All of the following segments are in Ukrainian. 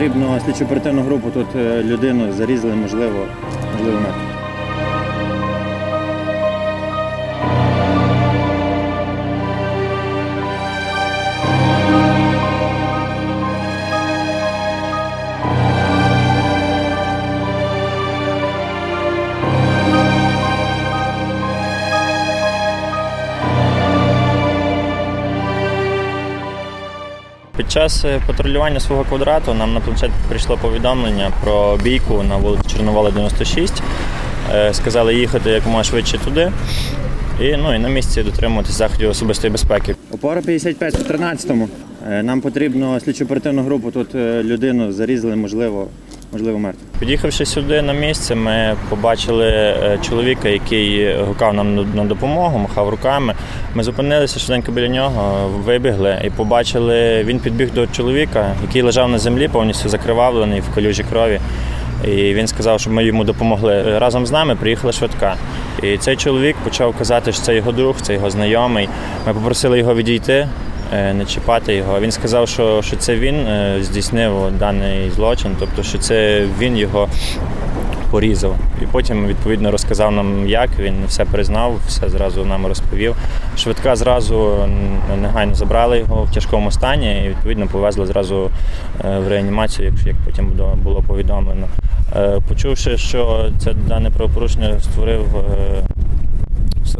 Потрібно слідчо оперативну групу. Тут е, людину зарізали, можливо, можливо, мертву. Під час е, патрулювання свого квадрату нам на планшет прийшло повідомлення про бійку на вулиці Чорновола 96. Е, Сказали їхати якомога швидше туди. І, ну, і на місці дотримуватися заходів особистої безпеки. Опора 55 по 13-му. Е, Нам потрібно слідчо оперативну групу. Тут е, людину зарізали, можливо, можливо, мертву. Під'їхавши сюди на місце, ми побачили е, чоловіка, який гукав нам на- допомогу, махав руками. Ми зупинилися швиденько біля нього, вибігли і побачили, він підбіг до чоловіка, який лежав на землі, повністю закривавлений в калюжі крові. І він сказав, щоб ми йому допомогли. Разом з нами приїхала швидка. І цей чоловік почав казати, що це його друг, це його знайомий. Ми попросили його відійти, не чіпати його. Він сказав, що, що це він е, здійснив даний злочин, тобто, що це він його порізав. І потім відповідно розказав нам, як він все признав, все зразу нам розповів. Швидка зразу негайно забрали його в тяжкому стані і відповідно повезли зразу е, в реанімацію, якщо як потім було- повідомлено. Е, Почувши, що це дане правопорушення створив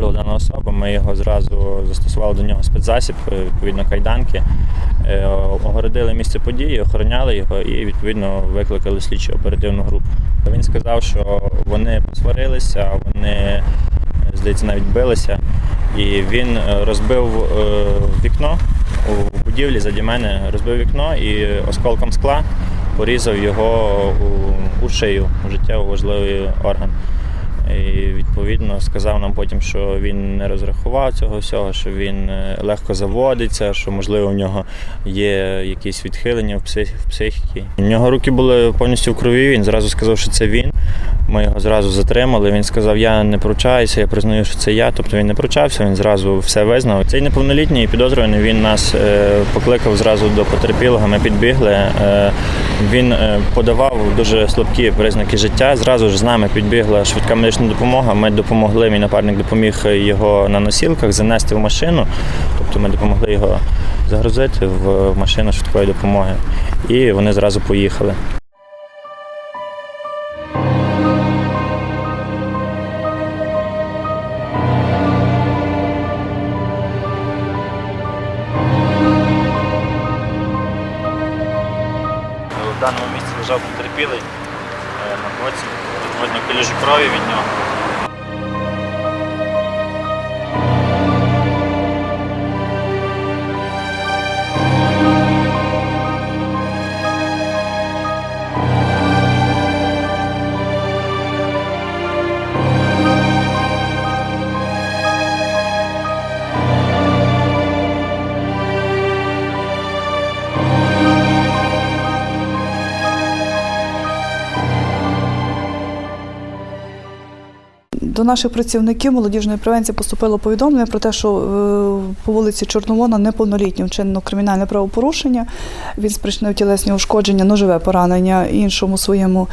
е, дана особа, ми його зразу застосували до нього спецзасіб, е, відповідно кайданки, е, огородили місце події, охороняли його і відповідно викликали слідчу оперативну групу. Він сказав, що вони посварилися, вони, е, здається, навіть билися, і він розбив вікно у будівлі заді мене, розбив вікно і осколком скла порізав його у, шию, життєво важливий орган. І відповідно сказав нам потім, що він не розрахував цього всього, що він е, легко заводиться, що можливо в нього є якісь відхилення в психіці. У нього руки були повністю в крові. Він зразу сказав, що це він. Ми його зразу затримали. Він сказав, я не пручаюся, я признаю, що це я. Тобто він не пручався, він зразу все визнав. Цей неповнолітній підозрюваний він нас е, покликав зразу до потерпілого. Ми підбігли. Е, Він е, подавав дуже слабкі признаки життя. Зразу ж з нами підбігла швидка медична допомога. Ми допомогли. Мій напарник допоміг його на носілках занести в машину. Тобто ми допомогли його загрузити в машину швидкої допомоги. І вони зразу поїхали. В даному місці лежав потерпілий е, на боці, відповідно калюжі крові від нього. До наших працівників молодіжної превенції поступило повідомлення про те, що е, по вулиці Чорновона неповнолітнім вчинено кримінальне правопорушення. Він спричинив тілесні ушкодження, ножове поранення іншому своєму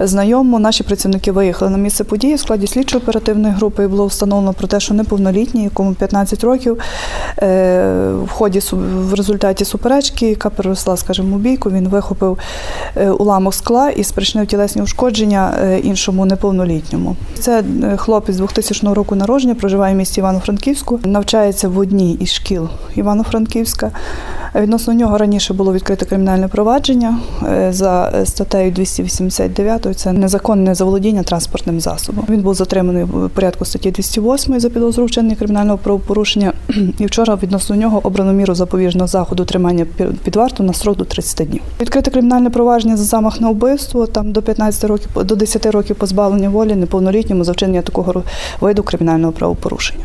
знайомому. Наші працівники виїхали на місце події в складі слідчої оперативної групи і було встановлено про те, що неповнолітній, якому 15 років, е, в ході в результаті суперечки, яка переросла, скажімо, бійку, він вихопив е, уламок скла і спричинив тілесні ушкодження іншому неповнолітньому. Це хлопець 2000 року народження, проживає в місті Івано-Франківську, навчається в одній із шкіл Івано-Франківська. Відносно нього раніше було відкрите кримінальне провадження е, за е, статтею 289, це незаконне заволодіння транспортним засобом. Він був затриманий в порядку статті 208 за підозру вчинення кримінального правопорушення. І вчора відносно нього обрано міру запобіжного заходу тримання під- варту на срок до 30 днів. Відкрите кримінальне провадження за замах на вбивство, там до 15 років до 10 років позбавлення волі неповнолітньому за вчинення такого виду кримінального правопорушення.